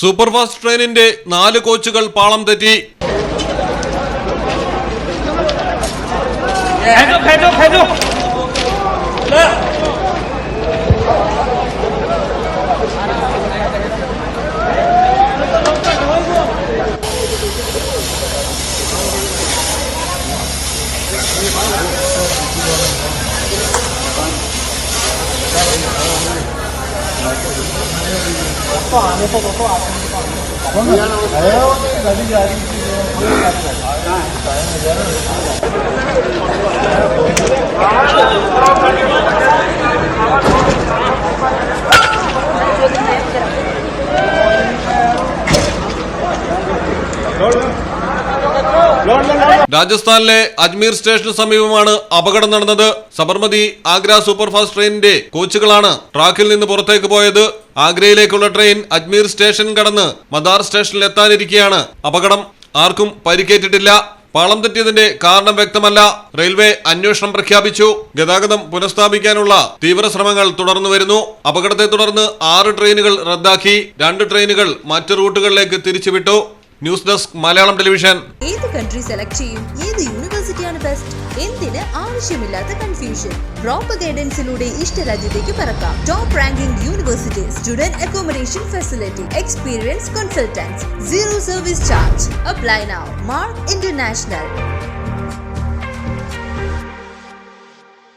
Superfast ട്രെയിനിന്റെ നാല് കോച്ചുകൾ പാളം തെറ്റി. 哎，呦那个手机啊，就是不用看电脑了。哎，我那个手机。！രാജസ്ഥാനിലെ അജ്മീർ സ്റ്റേഷന് സമീപമാണ് അപകടം നടന്നത്. സബർമതി ആഗ്ര സൂപ്പർഫാസ്റ്റ് ട്രെയിനിന്റെ കോച്ചുകളാണ് ട്രാക്കിൽ നിന്ന് പുറത്തേക്ക് പോയത്. ആഗ്രയിലേക്കുള്ള ട്രെയിൻ അജ്മീർ സ്റ്റേഷൻ കടന്ന് മദാർ സ്റ്റേഷനിൽ എത്താനിരിക്കെയാണ്. അപകടം ആർക്കും പരിക്കേറ്റിട്ടില്ല. പാളം തെറ്റിയതിന്റെ കാരണം വ്യക്തമല്ല. റെയിൽവേ അന്വേഷണം പ്രഖ്യാപിച്ചു. ഗതാഗതം പുനഃസ്ഥാപിക്കാനുള്ള തീവ്ര ശ്രമങ്ങൾ തുടർന്നു വരുന്നു. അപകടത്തെ തുടർന്ന് ആറ് ട്രെയിനുകൾ റദ്ദാക്കി. രണ്ട് ട്രെയിനുകൾ മറ്റ് റൂട്ടുകളിലേക്ക് തിരിച്ചുവിട്ടു. News desk Malayalam television. ഏത് കൺട്രി സെലക്ട് ചെയ്യും? ഏത് യൂണിവേഴ്സിറ്റിയാണ് ബെസ്റ്റ് എന്തിന് ആവശ്യമില്ലാത്ത കൺഫ്യൂഷൻ പ്രോപ്പർ ഗൈഡൻസിലൂടെ ഇഷ്ട ഇഷ്ടരാജ്യത്തേക്ക് പറക്കാം. Top ranking university student accommodation facility experience consultants zero service charge apply now Mark international